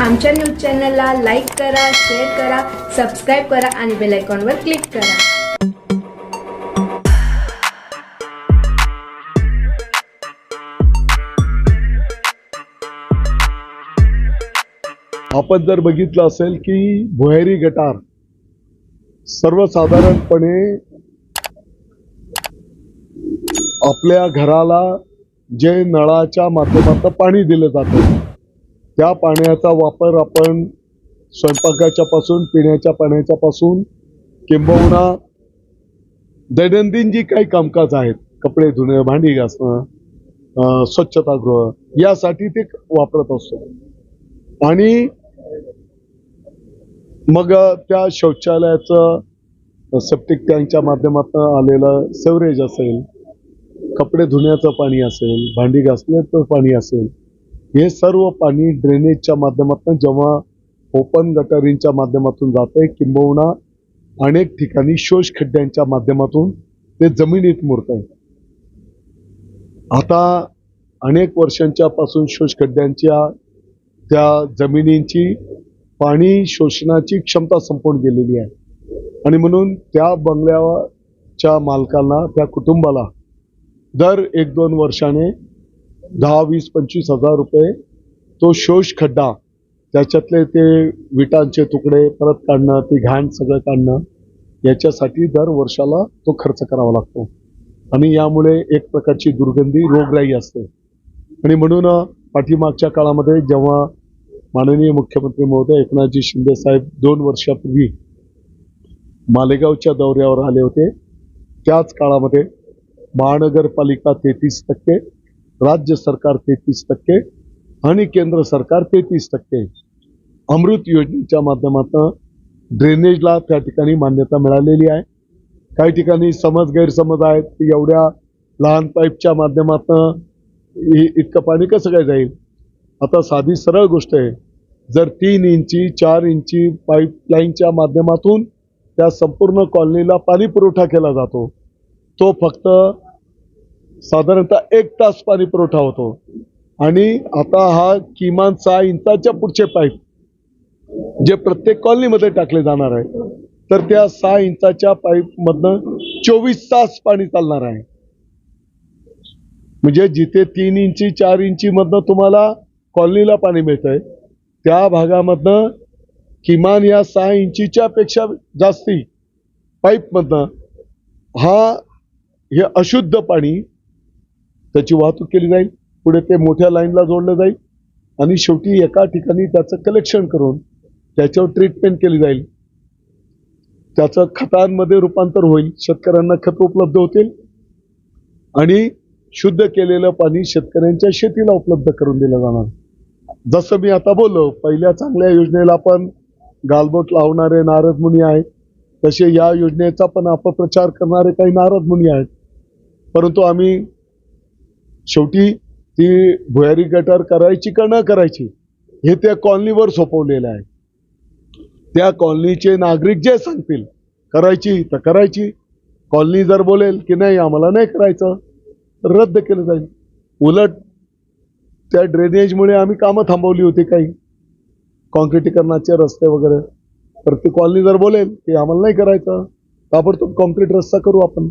आमच्या न्यूज चॅनलला लाईक करा शेअर करा सबस्क्राईब करा आणि बेल आयकॉनवर क्लिक करा. आपण जर बघितलं असेल की भुयारी गटार सर्वसाधारणपणे आपल्या घराला जे नळाच्या माध्यमातून पाणी दिलं जातं त्या पाण्याचा वापर आपण स्वयंपाकाच्या पासून पिण्याच्या पाण्याच्या पासून किंबहुना दैनंदिन जी काही कामकाज आहेत कपडे धुणं भांडी घासणं स्वच्छतागृह यासाठी ते वापरत असतो. आणि मग त्या शौचालयाचं सेप्टिक टँकच्या माध्यमातून आलेलं सेवरेज असेल कपडे धुण्याचं पाणी असेल भांडी घासण्याचं पाणी असेल हे सर्व पाणी ड्रेनेजच्या माध्यमातून जेव्हा ओपन गटारींच्या माध्यमातून जातंय किंबहुना अनेक ठिकाणी शोष खड्ड्यांच्या माध्यमातून ते जमिनीत मुरत आहे आता अनेक वर्षांच्या पासून शोष खड्ड्यांच्या त्या जमिनींची पाणी शोषणाची क्षमता संपून गेलेली आहे. आणि म्हणून त्या बंगल्याच्या मालकांना त्या कुटुंबाला दर एक दोन वर्षाने दहा वीस पंचवीस हजार रुपये तो शोष खड्डा त्याच्यातले ते विटांचे तुकडे परत काढणं ती घाण सगळं काढणं याच्यासाठी दर वर्षाला तो खर्च करावा लागतो. आणि यामुळे एक प्रकारची दुर्गंधी रोगराई असते. आणि म्हणून पाठीमागच्या काळामध्ये जेव्हा माननीय मुख्यमंत्री महोदय एकनाथजी शिंदे साहेब दोन वर्षापूर्वी मालेगावच्या दौऱ्यावर आले होते त्याच काळामध्ये महानगरपालिका तेहतीस टक्के राज्य सरकार तेहतीस टक्के आणि केंद्र सरकार तेहतीस टक्के. अमृत योजनेच्या माध्यमातून ड्रेनेजला त्या ठिकाणी मान्यता मिळालेली आहे. काही ठिकाणी समज गैरसमज आहेत की एवढ्या लहान पाईपच्या माध्यमातून इतकं पाणी कसं काय जाईल? आता साधी सरळ गोष्ट आहे. जर तीन इंची चार इंची पाईपलाईनच्या माध्यमातून त्या संपूर्ण कॉलनीला पाणी पुरवठा केला जातो तो फक्त साधारणतः एक तास पाणी पुरवठा होतो. आणि आता हा किमान सहा इंचाच्या पुढचे पाईप जे प्रत्येक कॉलनीमध्ये टाकले जाणार आहे तर त्या सहा इंचाच्या पाईपमधनं चोवीस तास पाणी चालणार आहे. म्हणजे जिथे तीन इंची चार इंचीमधनं तुम्हाला कॉलनीला पाणी मिळतंय त्या भागामधनं किमान या सहा इंचीच्या पेक्षा जास्ती पाईपमधनं हा हे अशुद्ध पाणी त्याची वाहतूक केली जाईल पुढे ते मोठ्या लाईनला जोडलं जाईल आणि शेवटी एका ठिकाणी त्याचं कलेक्शन करून त्याच्यावर ट्रीटमेंट केली जाईल. त्याचं खतांमध्ये रूपांतर होईल शेतकऱ्यांना खत उपलब्ध होतील आणि शुद्ध केलेलं पाणी शेतकऱ्यांच्या शेतीला उपलब्ध करून दिलं जाणार. जसं मी आता बोललो पहिल्या चांगल्या योजनेला पण गालबोट लावणारे नारद मुनी आहेत. तसे या योजनेचा पण अपप्रचार करणारे काही नारद मुनी आहेत. परंतु आम्ही शेवटी ती भुयारी गटार करायची का न करायची हे त्या कॉलनीवर सोपवलेलं आहे. त्या कॉलनीचे नागरिक जे सांगतील करायची तर करायची. कॉलनी जर बोलेल की नाही आम्हाला नाही करायचं तर रद्द केलं जाईल. उलट त्या ड्रेनेजमुळे आम्ही कामं थांबवली होती काही. कॉन्क्रिटीकरणाचे रस्ते वगैरे. तर ती कॉलनी जर बोलेल की आम्हाला नाही करायचं ताबडतोब कॉन्क्रीट रस्ता करू आपण.